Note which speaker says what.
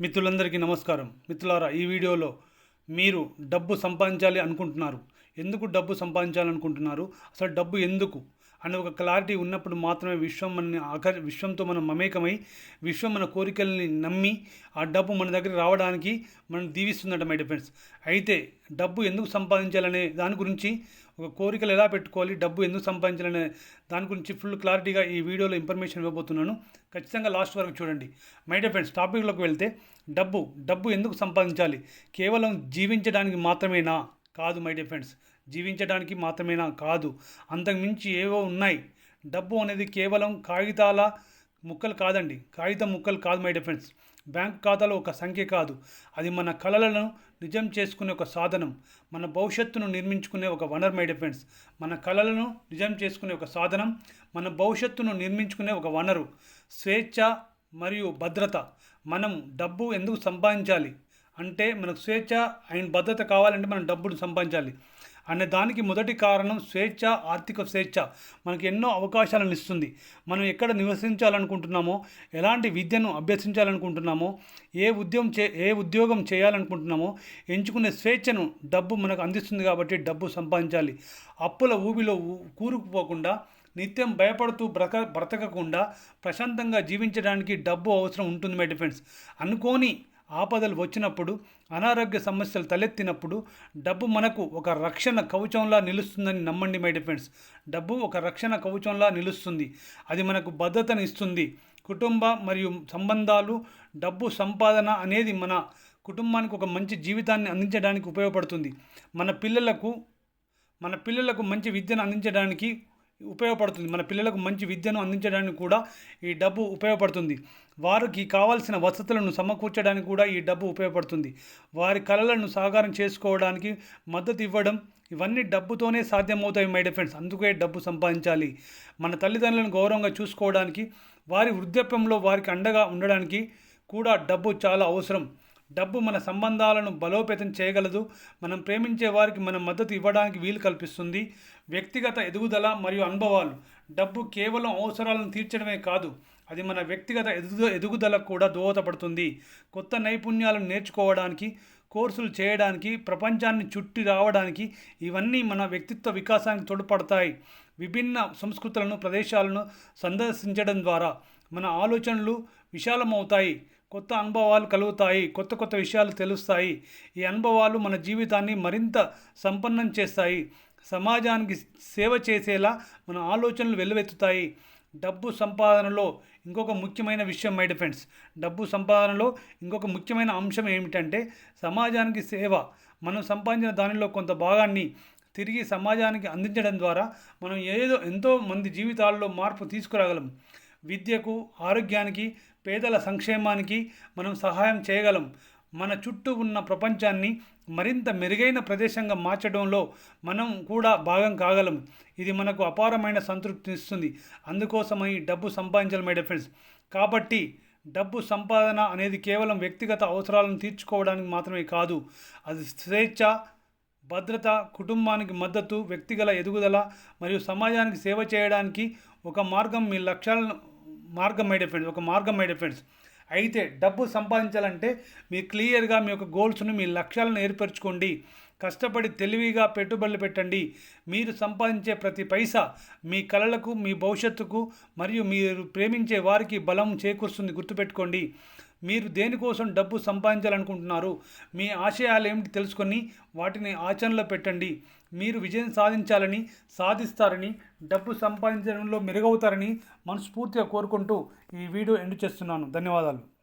Speaker 1: మిత్రులందరికీ నమస్కారం. మిత్రులారా ఈ వీడియోలో మీరు డబ్బు సంపాదించాలి అనుకుంటున్నారు. ఎందుకు డబ్బు సంపాదించాలనుకుంటున్నారు? అసలు డబ్బు ఎందుకు? అండ్ ఒక క్లారిటీ ఉన్నప్పుడు మాత్రమే విశ్వం మన ఆకర్ విశ్వంతో మనం మమేకమై విశ్వం మన కోరికల్ని నమ్మి ఆ డబ్బు మన దగ్గర రావడానికి మనం దీవిస్తుందట మై డిఫెండ్స్ అయితే డబ్బు ఎందుకు సంపాదించాలనే దాని గురించి ఒక కోరికలు ఎలా పెట్టుకోవాలి డబ్బు ఎందుకు సంపాదించాలనే దాని గురించి ఫుల్ క్లారిటీగా ఈ వీడియోలో ఇన్ఫర్మేషన్ ఇవ్వబోతున్నాను. ఖచ్చితంగా లాస్ట్ వరకు చూడండి. మై డిఫెండ్స్ టాపిక్లోకి వెళ్తే డబ్బు డబ్బు ఎందుకు సంపాదించాలి? కేవలం జీవించడానికి మాత్రమేనా? కాదు మై డిఫెండ్స్ జీవించడానికి మాత్రమేనా? కాదు. అంతకుమించి ఏవో ఉన్నాయి. డబ్బు అనేది కేవలం కాగితాల ముక్కలు కాదండి. కాగితం ముక్కలు కాదు మై డిఫెన్స్ బ్యాంక్ ఖాతాలో ఒక సంఖ్య కాదు. అది మన కళలను నిజం చేసుకునే ఒక సాధనం. మన భవిష్యత్తును నిర్మించుకునే ఒక వనర్ మై డిఫెన్స్ మన కళలను నిజం చేసుకునే ఒక సాధనం. మన భవిష్యత్తును నిర్మించుకునే ఒక వనరు. స్వేచ్ఛ మరియు భద్రత. మనం డబ్బు ఎందుకు సంపాదించాలి? అంటే మనకు స్వేచ్ఛ అండ్ భద్రత కావాలంటే మనం డబ్బును సంపాదించాలి. అనే దానికి మొదటి కారణం స్వేచ్ఛ ఆర్థిక స్వేచ్ఛ. మనకి ఎన్నో అవకాశాలను ఇస్తుంది. మనం ఎక్కడ నివసించాలనుకుంటున్నామో ఎలాంటి విద్యను అభ్యసించాలనుకుంటున్నామో ఏ ఉద్యోగం చే ఏ ఉద్యోగం చేయాలనుకుంటున్నామో ఎంచుకునే స్వేచ్ఛను డబ్బు మనకు అందిస్తుంది కాబట్టి డబ్బు సంపాదించాలి. అప్పుల ఊబిలో కూరుకుపోకుండా నిత్యం భయపడుతూ బ్రక బ్రతకకుండా ప్రశాంతంగా జీవించడానికి డబ్బు అవసరం ఉంటుంది మై డిఫెండ్స్ అనుకోని ఆపదలు వచ్చినప్పుడు అనారోగ్య సమస్యలు తలెత్తినప్పుడు డబ్బు మనకు ఒక రక్షణ కవచంలా నిలుస్తుందని నమ్మండి మై ఫ్రెండ్స్ డబ్బు ఒక రక్షణ కవచంలా నిలుస్తుంది. అది మనకు భద్రతను ఇస్తుంది. కుటుంబ మరియు సంబంధాలు డబ్బు సంపాదన అనేది మన కుటుంబానికి ఒక మంచి జీవితాన్ని అందించడానికి ఉపయోగపడుతుంది. మన పిల్లలకు మన పిల్లలకు మంచి విద్యను అందించడానికి ఉపయోగపడుతుంది. మన పిల్లలకు మంచి విద్యను అందించడానికి కూడా ఈ డబ్బు ఉపయోగపడుతుంది. వారికి కావాల్సిన వసతులను సమకూర్చడానికి కూడా ఈ డబ్బు ఉపయోగపడుతుంది. వారి కళలను సాకారం చేసుకోవడానికి మద్దతు ఇవ్వడం ఇవన్నీ డబ్బుతోనే సాధ్యమవుతాయి మై డిఫెండ్స్ అందుకే డబ్బు సంపాదించాలి. మన తల్లిదండ్రులను గౌరవంగా చూసుకోవడానికి వారి వృద్ధాప్యంలో వారికి అండగా ఉండడానికి కూడా డబ్బు చాలా అవసరం. డబ్బు మన సంబంధాలను బలోపేతం చేయగలదు. మనం ప్రేమించే వారికి మన మద్దతు ఇవ్వడానికి వీలు కల్పిస్తుంది. వ్యక్తిగత ఎదుగుదల మరియు అనుభవాలు. డబ్బు కేవలం అవసరాలను తీర్చడమే కాదు అది మన వ్యక్తిగత ఎదుగు ఎదుగుదలకు కూడా దోహదపడుతుంది. కొత్త నైపుణ్యాలను నేర్చుకోవడానికి కోర్సులు చేయడానికి ప్రపంచాన్ని చుట్టి రావడానికి ఇవన్నీ మన వ్యక్తిత్వ వికాసానికి తోడ్పడతాయి. విభిన్న సంస్కృతులను ప్రదేశాలను సందర్శించడం ద్వారా మన ఆలోచనలు విశాలమవుతాయి. కొత్త అనుభవాలు కలుగుతాయి కొత్త కొత్త విషయాలు తెలుస్తాయి. ఈ అనుభవాలు మన జీవితాన్ని మరింత సంపన్నం చేస్తాయి. సమాజానికి సేవ చేసేలా మన ఆలోచనలు వెల్లువెత్తుతాయి. డబ్బు సంపాదనలో ఇంకొక ముఖ్యమైన విషయం మై ఫ్రెండ్స్ డబ్బు సంపాదనలో ఇంకొక ముఖ్యమైన అంశం ఏమిటంటే సమాజానికి సేవ. మనం సంపాదించిన దానిలో కొంత భాగాన్ని తిరిగి సమాజానికి అందించడం ద్వారా మనం ఏదో ఎంతో మంది జీవితాల్లో మార్పు తీసుకురాగలం. విద్యకు ఆరోగ్యానికి పేదల సంక్షేమానికి మనం సహాయం చేయగలం. మన చుట్టూ ఉన్న ప్రపంచాన్ని మరింత మెరుగైన ప్రదేశంగా మార్చడంలో మనం కూడా భాగం కాగలం. ఇది మనకు అపారమైన సంతృప్తిని ఇస్తుంది అందుకోసమై డబ్బు సంపాదించాలి మై ఫ్రెండ్స్ కాబట్టి డబ్బు సంపాదన అనేది కేవలం వ్యక్తిగత అవసరాలను తీర్చుకోవడానికి మాత్రమే కాదు. అది స్వేచ్ఛ భద్రత కుటుంబానికి మద్దతు వ్యక్తిగత ఎదుగుదల మరియు సమాజానికి సేవ చేయడానికి ఒక మార్గం మీ లక్ష్యాలను మార్గం మై ఫ్రెండ్స్ ఒక మార్గం మై ఫ్రెండ్స్. అయితే డబ్బు సంపాదించాలంటే మీ క్లియర్గా మీ యొక్క గోల్స్ను మీ లక్ష్యాలను ఏర్పరచుకోండి. కష్టపడి తెలివిగా పెట్టుబడులు పెట్టండి. మీరు సంపాదించే ప్రతి పైసా మీ కళలకు మీ భవిష్యత్తుకు మరియు మీరు ప్రేమించే వారికి బలం చేకూరుస్తుంది. గుర్తుపెట్టుకోండి. మీరు దేనికోసం డబ్బు సంపాదించాలనుకుంటున్నారు? మీ ఆశయాలు ఏమిటి తెలుసుకొని వాటిని ఆచరణలో పెట్టండి. మీరు విజయం సాధించాలని సాధిస్తారని డబ్బు సంపాదించడంలో మెరుగవుతారని మనస్ఫూర్తిగా కోరుకుంటూ ఈ వీడియో ఎండ్ చేస్తున్నాను. ధన్యవాదాలు.